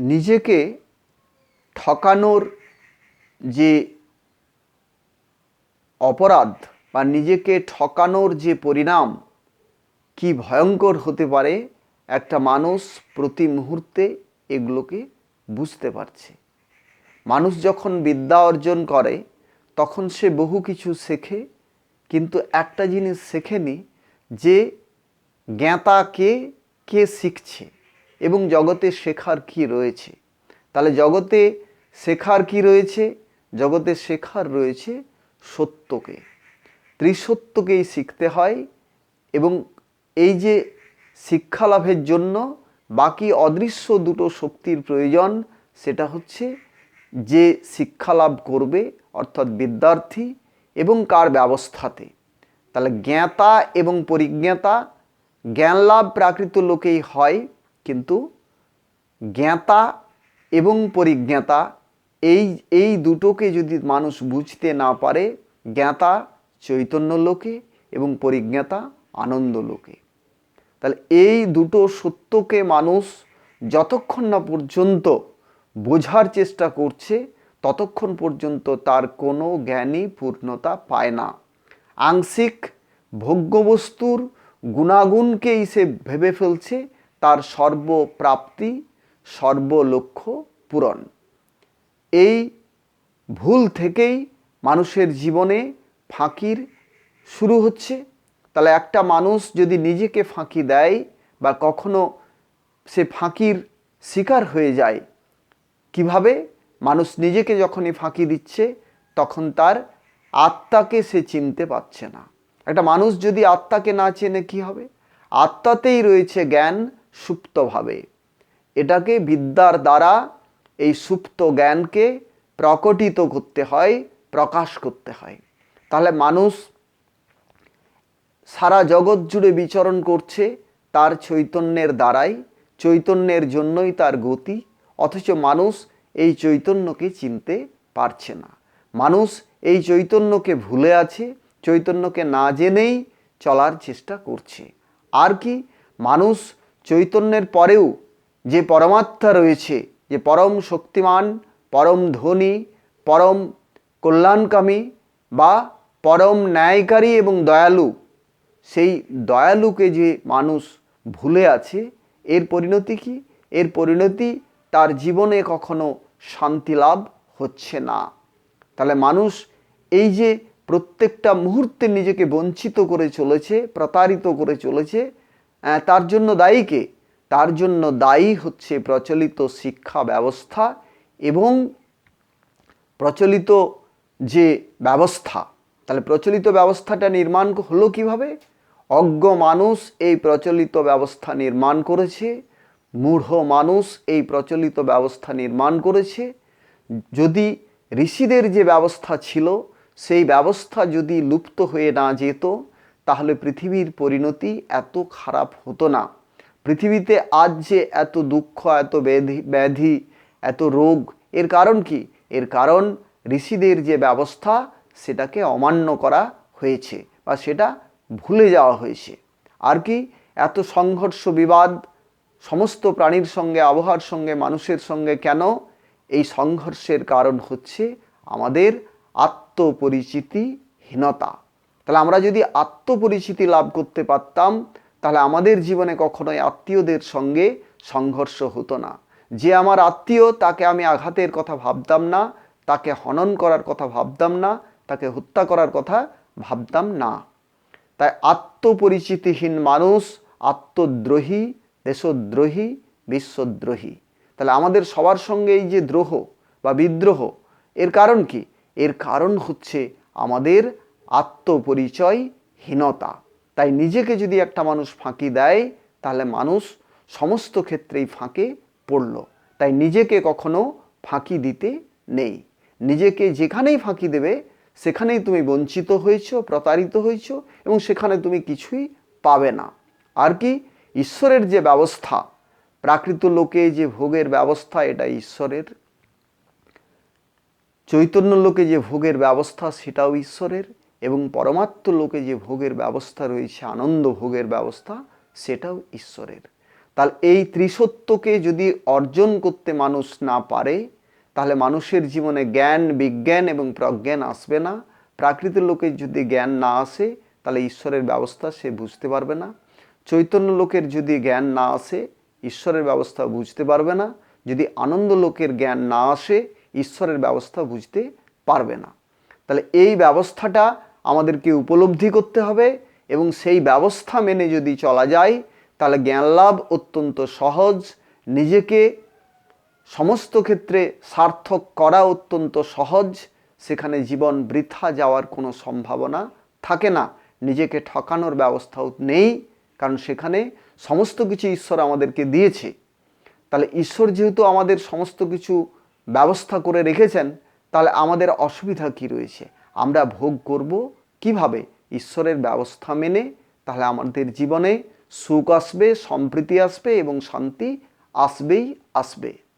নিজেকে ঠকানোর যে অপরাধ বা নিজেকে ঠকানোর যে পরিণাম, কি ভয়ঙ্কর হতে পারে, একটা মানুষ প্রতি মুহূর্তে এগুলোকে বুঝতে পারছে। মানুষ যখন বিদ্যা অর্জন করে, তখন সে বহু কিছু শেখে, কিন্তু একটা জিনিস শেখেনি, যে জ্ঞাতা কে কে শিখছে? এবং জগতে শেখার কি রয়েছে? তাহলে জগতে শেখার কি রয়েছে? জগতে শেখার রয়েছে সত্যকে। ত্রিসত্যকেই শিখতে হয় এবং এই যে শিক্ষা লাভের জন্য বাকি অদৃশ্য দুটো শক্তির প্রয়োজন, সেটা হচ্ছে যে শিক্ষা লাভ করবে, অর্থাৎ বিদ্যার্থী এবং কার ব্যবস্থাতে। তাহলে জ্ঞাতা এবং পরিজ্ঞাতা জ্ঞান লাভ প্রাকৃত লোকেই হয় কিন্তু জ্ঞাতা এবং পরিজ্ঞাতা, এই এই দুটোকে যদি মানুষ বুঝতে না পারে, জ্ঞাতা চৈতন্য লোকে এবং পরিজ্ঞাতা আনন্দ লোকে। তাহলে এই দুটো সত্যকে মানুষ যতক্ষণ না পর্যন্ত বোঝার চেষ্টা করছে, ততক্ষণ পর্যন্ত তার কোনো জ্ঞানই পূর্ণতা পায় না। আংশিক ভোগ্যবস্তুর গুণাগুণকেই সে ভেবে ফেলছে তার সর্বপ্রাপ্তি, সর্বলক্ষ্য পূরণ। এই ভুল থেকেই মানুষের জীবনে ফাঁকির শুরু হচ্ছে। তাহলে একটা মানুষ যদি নিজেকে ফাঁকি দেয় বা কখনো সে ফাঁকির শিকার হয়ে যায়, কীভাবে? মানুষ নিজেকে যখনই ফাঁকি দিচ্ছে, তখন তার আত্মাকে সে চিনতে পারছে না। একটা মানুষ যদি আত্মাকে না চেনে, কি হবে? আত্মাতেই রয়েছে জ্ঞান সুপ্তভাবে। এটাকে বিদ্যার দ্বারা এই সুপ্ত জ্ঞানকে প্রকটিত করতে হয়, প্রকাশ করতে হয়। তাহলে মানুষ সারা জগৎ জুড়ে বিচরণ করছে তার চৈতন্যের দ্বারাই, চৈতন্যের জন্যই তার গতি, অথচ মানুষ এই চৈতন্যকে চিনতে পারছে না। মানুষ এই চৈতন্যকে ভুলে আছে, চৈতন্যকে না জেনেই চলার চেষ্টা করছে। আর কি? মানুষ চৈতন্যের পরেও যে পরমাত্মা রয়েছে, যে পরম শক্তিমান, পরম ধনী, পরম কল্যাণকামী বা পরম ন্যায়কারী এবং দয়ালু, সেই দয়ালুকে যে মানুষ ভুলে আছে, এর পরিণতি কি? এর পরিণতি তার জীবনে কখনো শান্তি লাভ হচ্ছে না। তাহলে মানুষ এই যে প্রত্যেকটা মুহূর্তে নিজেকে বঞ্চিত করে চলেছে, প্রতারিত করে চলেছে তার জন্য দায়ী কে? তার জন্য দায়ী হচ্ছে প্রচলিত শিক্ষা ব্যবস্থা এবং প্রচলিত যে ব্যবস্থা, তাহলে প্রচলিত ব্যবস্থাটা নির্মাণ হলো কীভাবে? অজ্ঞ মানুষ এই প্রচলিত ব্যবস্থা নির্মাণ করেছে, মূঢ় মানুষ এই প্রচলিত ব্যবস্থা নির্মাণ করেছে। যদি ঋষিদের যে ব্যবস্থা ছিল, সেই ব্যবস্থা যদি লুপ্ত হয়ে না যেত তাহলে পৃথিবীর পরিণতি এত খারাপ হতো না। পৃথিবীতে আজ যে এত দুঃখ, এত ব্যাধি ব্যাধি, এত রোগ, এর কারণ কি? এর কারণ ঋষিদের যে ব্যবস্থা, সেটাকে অমান্য করা হয়েছে বা সেটা ভুলে যাওয়া হয়েছে। আর কি? এত সংঘর্ষ, বিবাদ, সমস্ত প্রাণীর সঙ্গে, আবহাওয়ার সঙ্গে, মানুষের সঙ্গে কেন? এই সংঘর্ষের কারণ হচ্ছে আমাদের আত্মপরিচিতিহীনতা। তাহলে আমরা যদি আত্মপরিচিতি লাভ করতে পারতাম, তাহলে আমাদের জীবনে কখনোই আত্মীয়দের সঙ্গে সংঘর্ষ হতো না। যে আমার আত্মীয়, তাকে আমি আঘাতের কথা ভাবতাম না, তাকে হনন করার কথা ভাবতাম না, তাকে হত্যা করার কথা ভাবতাম না। তাই আত্মপরিচিতিহীন মানুষ, আত্মদ্রোহী, দেশদ্রোহী, বিশ্বদ্রোহী। তাহলে আমাদের সবার সঙ্গে এই যে দ্রোহ বা বিদ্রোহ, এর কারণ কি? এর কারণ হচ্ছে আমাদের আত্মপরিচয়হীনতা তাই নিজেকে যদি একটা মানুষ ফাঁকি দেয়, তাহলে মানুষ সমস্ত ক্ষেত্রেই ফাঁকে পড়ল। তাই নিজেকে কখনো ফাঁকি দিতে নেই। নিজেকে যেখানেই ফাঁকি দেবে, সেখানেই তুমি বঞ্চিত হয়েছো, প্রতারিত হয়েছো, এবং সেখানে তুমি কিছুই পাবে না। আর কি? ঈশ্বরের যে ব্যবস্থা, প্রাকৃত লোকে যে ভোগের ব্যবস্থা, এটা ঈশ্বরের। চৈতন্য লোকে যে ভোগের ব্যবস্থা, সেটাও ঈশ্বরের। এবং পরমাত্ম লোকে যে ভোগের ব্যবস্থা রয়েছে, আনন্দ ভোগের ব্যবস্থা, সেটাও ঈশ্বরের। তাহলে এই ত্রিসত্যকে যদি অর্জন করতে মানুষ না পারে, তাহলে মানুষের জীবনে জ্ঞান, বিজ্ঞান এবং প্রজ্ঞান আসবে না। প্রাকৃতিক লোকের যদি জ্ঞান না আসে, তাহলে ঈশ্বরের ব্যবস্থা সে বুঝতে পারবে না। চৈতন্য লোকের যদি জ্ঞান না আসে, ঈশ্বরের ব্যবস্থা বুঝতে পারবে না। যদি আনন্দ লোকের জ্ঞান না আসে, ঈশ্বরের ব্যবস্থা বুঝতে পারবে না। তাহলে এই ব্যবস্থাটা আমাদেরকে উপলব্ধি করতে হবে এবং সেই ব্যবস্থা মেনে যদি চলা যায়, তাহলে জ্ঞান লাভ অত্যন্ত সহজ। নিজেকে সমস্ত ক্ষেত্রে সার্থক করা অত্যন্ত সহজ। সেখানে জীবন বৃথা যাওয়ার কোনো সম্ভাবনা থাকে না। নিজেকে ঠকানোর ব্যবস্থাও নেই, কারণ সেখানে সমস্ত কিছু ঈশ্বর আমাদেরকে দিয়েছে। তাহলে ঈশ্বর যেহেতু আমাদের সমস্ত কিছু ব্যবস্থা করে রেখেছেন, তাহলে আমাদের অসুবিধা কি রয়েছে? আমরা ভোগ করব কীভাবে? ঈশ্বরের ব্যবস্থা মেনে তাহলে আমাদের জীবনে সুখ আসবে, সম্প্রীতি আসবে এবং শান্তি আসবেই আসবে।